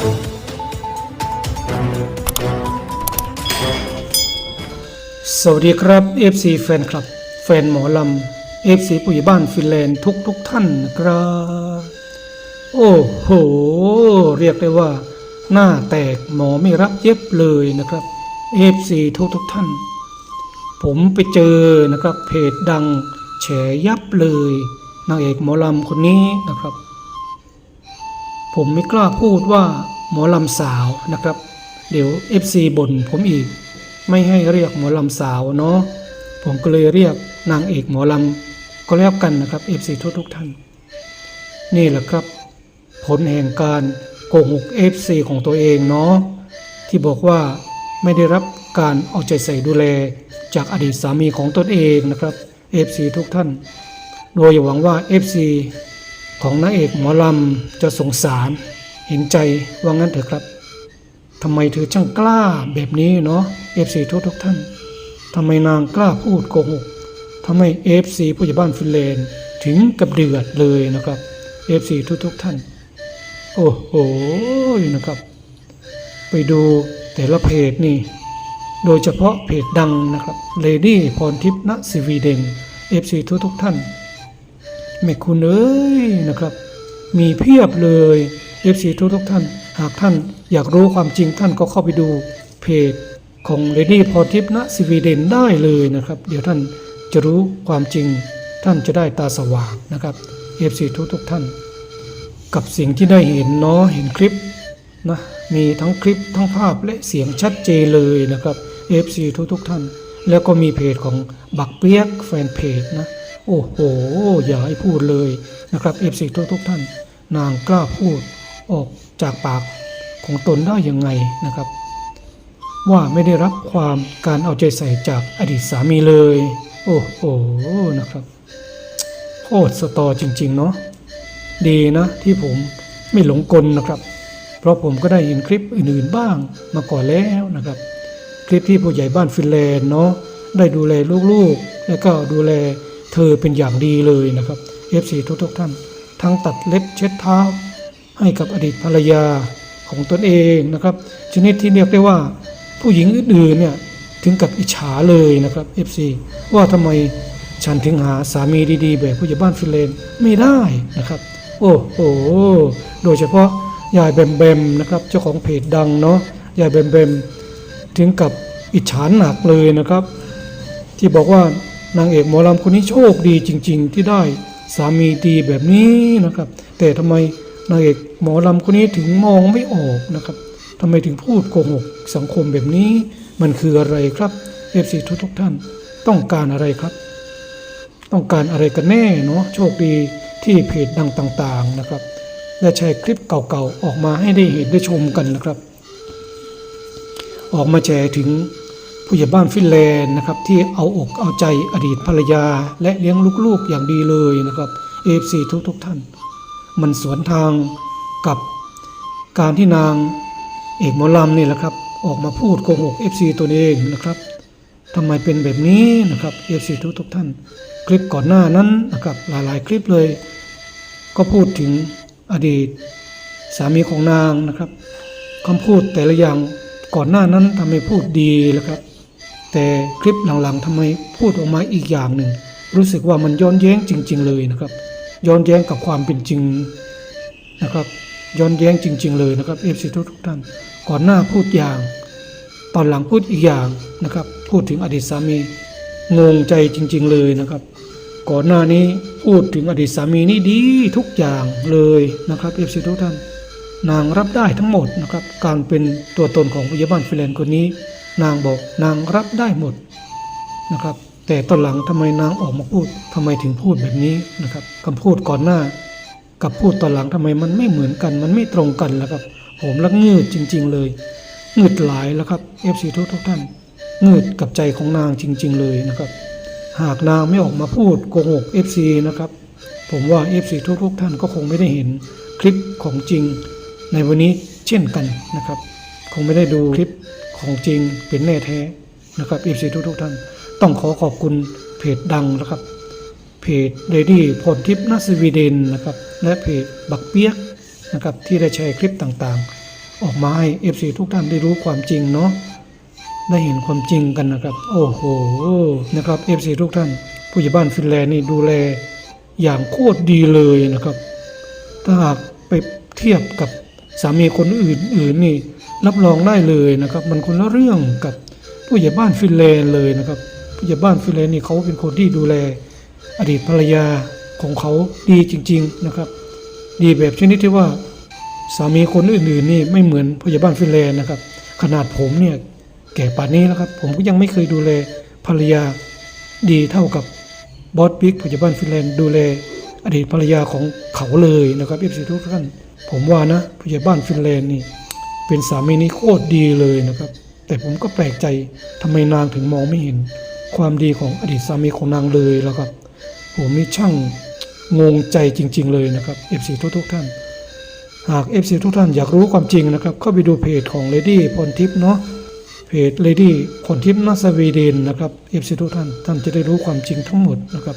สวัสดีครับ FC แฟนคลับ แฟนหมอลำ FC ผู้ใหญ่บ้านฟินแลนด์ทุกทุกท่านนะครับ โอ้โห เรียกได้ว่า หน้าแตกหมอไม่รับเย็บเลยนะครับ FC ทุกทุกท่าน ผมไปเจอนะครับเพจดังแฉยับเลยนางเอกหมอลำคนนี้นะครับ ผมไม่กล้าพูดว่า หมอลำสาวนะครับ เดี๋ยว FC บ่นผมอีก ไม่ให้เรียกหมอลำสาวเนาะผมก็เลยเรียกนางเอกหมอลำก็แล้วกันนะครับ FC ทุกทุกท่าน นี่แหละครับ ผลแห่งการโกหก FC ของตัวเองเนาะที่บอกว่าไม่ได้รับการเอาใจใส่ดูแลจากอดีตสามีของตนเองนะครับ FC ทุกท่าน โดยหวังว่า FC ของนางเอกหมอลำจะสงสาร เห็นใจว่างั้นเถอะครับทำไมเธอช่างกล้าแบบนี้เนาะ FC ทุกทุกท่านทำไมนางกล้าพูดโกหกทำไม FC ผู้ใหญ่บ้านฟินแลนด์ถึงกับเดือดเลยนะครับ FC ทุกทุกท่าน โอ้โหนะครับ ไปดูแต่ละเพจนี่ โดยเฉพาะเพจดังนะครับ Lady พรทิพย์ณสวีเดน FC ทุกทุกท่านแม่คุณเอ้ยนะครับ มีเพียบเลย FC ทุกทุกท่าน หากท่านอยากรู้ความจริงท่านก็เข้าไปดูเพจของเรดี้พอทิพย์ณสวีเดนได้เลยนะครับ เดี๋ยวท่านจะรู้ความจริงท่านจะได้ตาสว่างนะครับ FC ทุกทุกท่าน กับสิ่งที่ได้เห็นเนาะเห็นคลิปนะมีทั้งคลิปทั้งภาพและเสียงชัดเจนเลยนะครับ FC ทุกทุกท่าน แล้วก็มีเพจของบักเปียกแฟนเพจนะโอ้โห อย่าให้พูดเลยนะครับ FC ทุกทุกท่าน นางกล้าพูด ออกจากปากของตนได้ยังไงนะครับ ว่าไม่ได้รับความการเอาใจใส่จากอดีตสามีเลย โอ้โหนะครับโคตรสตอจริง ๆ เนาะดีนะที่ผมไม่หลงกลนะครับ เพราะผมก็ได้เห็นคลิปอื่นๆบ้างมาก่อนแล้วนะครับ คลิปที่ผู้ใหญ่บ้านฟินแลนด์เนาะได้ดูแลลูกๆ แล้วก็ดูแลเธอเป็นอย่างดีเลยนะครับ FC ทุกๆท่าน ทั้งตัดเล็บเช็ดเท้า ให้กับอดีตภรรยาของตนเองนะครับ ชนิดที่เรียกได้ว่าผู้หญิงอื่นๆเนี่ยถึงกับอิจฉาเลยนะครับ FC ว่าทำไมฉันถึงหาสามีดีๆ แบบผู้ใหญ่บ้านฟินแลนไม่ได้นะครับ โอ้โหโดยเฉพาะยายแบมแบมนะครับเจ้าของเพจดังเนาะยายแบมแบมถึงกับอิจฉาหนักเลยนะครับ ที่บอกว่านางเอกหมอลำคนนี้โชคดีจริง ๆ ที่ได้สามีดีแบบนี้นะครับ แต่ทำไม นางเอกหมอลำคนนี้ถึงมองไม่ออกนะครับทำไมถึงพูดโกหกสังคมแบบนี้มันคืออะไรครับเอฟซีทุกๆท่านต้องการอะไรครับ ต้องการอะไรกันแน่เนาะโชคดีที่เพจดังต่างๆนะครับ และแชร์คลิปเก่าๆออกมาให้ได้เห็นได้ชมกันนะครับ ออกมาแชร์ถึงผู้ใหญ่บ้านฟินแลนด์นะครับที่เอาอกเอาใจอดีตภรรยา และเลี้ยงลูกๆอย่างดีเลยนะครับเอฟซีทุกๆท่าน มันสวนทางกับการที่นางเอกหมอลำนี่แหละครับ ออกมาพูดโกหก FC ตัวเองนะครับทำไมเป็นแบบนี้นะครับ FC ทุกทุกท่าน คลิปก่อนหน้านั้นนะครับหลายๆ คลิปเลย ก็พูดถึงอดีตสามีของนางนะครับคำพูดแต่ละอย่างก่อนหน้านั้นทำไมพูดดีแล้วครับ แต่คลิปหลังๆทำไมพูดออกมาอีกอย่างหนึ่ง รู้สึกว่ามันย้อนแย้งจริง ๆ เลยนะครับ ย้อนแย้งกับความเป็นจริงนะครับ ย้อนแย้งจริง ๆ เลยนะครับเอฟซีทุกทุกท่าน ก่อนหน้าพูดอย่าง ตอนหลังพูดอีกอย่างนะครับ พูดถึงอดีตสามีงงใจจริง ๆ เลยนะครับ ก่อนหน้านี้พูดถึงอดีตสามีนี่ดีทุกอย่างเลยนะครับเอฟซีทุกท่าน นางรับได้ทั้งหมดนะครับ การเป็นตัวตนของพยาบาลฟิแลนซ์คนนี้ นางบอกนางรับได้หมดนะครับ แต่ตอนหลังทำไมนางออกมาพูดทำไมถึงพูดแบบนี้นะครับคำพูดก่อนหน้า กับพูดตอนหลังทำไมมันไม่เหมือนกัน มันไม่ตรงกันแล้วครับผมละงืดจริง ๆ เลยงืดหลายแล้วครับเอฟซีทุกทุกท่านงืดกับใจของนางจริง ๆ เลยนะครับ หากนางไม่ออกมาพูดโกหก FC นะครับผมว่า FC ทุกๆท่านก็คงไม่ได้เห็นคลิปของจริง ในวันนี้เช่นกันนะครับ คงไม่ได้ดูคลิปของจริงเป็นแน่แท้นะครับ FC ทุกๆท่าน ต้องขอขอบคุณเพจดังนะครับ เพจเรดี้พลทิพย์นาสวีเดนนะครับ และเพจบักเปียกนะครับที่ได้แชร์คลิปต่างๆ ออกมาให้ FC ทุกท่านได้รู้ความจริงเนาะได้เห็นความจริงกันนะครับ โอ้โหนะครับ FC ทุกท่าน ผู้ใหญ่บ้านฟินแลนด์นี่ดูแลอย่างโคตรดีเลยนะครับ ถ้าหากไปเทียบกับสามีคนอื่นๆนี่รับรองได้เลยนะครับ มันคนละเรื่องกับผู้ใหญ่บ้านฟินแลนด์เลยนะครับ ผู้ใหญ่บ้านฟินแลนด์นี่เขาเป็นคนที่ดูแลอดีตภรรยาของเขาดีจริง ๆนะครับ ดีแบบชนิดที่ว่าสามีคนอื่นๆนี่ไม่เหมือนผู้ใหญ่บ้านฟินแลนด์นะครับ ขนาดผมเนี่ยแก่ป่านนี้แล้วครับ ผมก็ยังไม่เคยดูแลภรรยาดีเท่ากับบอสบิ๊กผู้ใหญ่บ้านฟินแลนด์ดูแลอดีตภรรยาของเขาเลยนะครับเอฟซีทุกท่านผมว่านะผู้ใหญ่บ้านฟินแลนด์นี่ เป็นสามีนี่โคตรดีเลยนะครับ แต่ผมก็แปลกใจทำไมนางถึงมองไม่เห็น ความดีของอดีตสามีของนางเลยแล้วครับผมนี่ช่างงงใจจริง ๆ เลยนะครับ FC ทุกๆท่าน หาก FC ทุกท่านอยากรู้ความจริงนะครับเข้าไปดูเพจของ Lady พรทิพย์เนาะเพจ Lady พรทิพย์นาสวีเดนนะครับ FC ทุกท่านท่านจะได้รู้ความจริงทั้งหมดนะครับ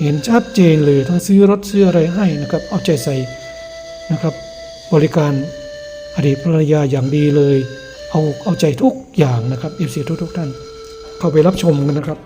เห็นชัดเจนเลยทั้งซื้อรถซื้ออะไรให้นะครับ เอาใจใส่นะครับ บริการอดีตภรรยาอย่างดีเลย เอาเอาใจทุกอย่างนะครับ FC ทุกๆท่าน เข้าไปรับชมกันนะครับ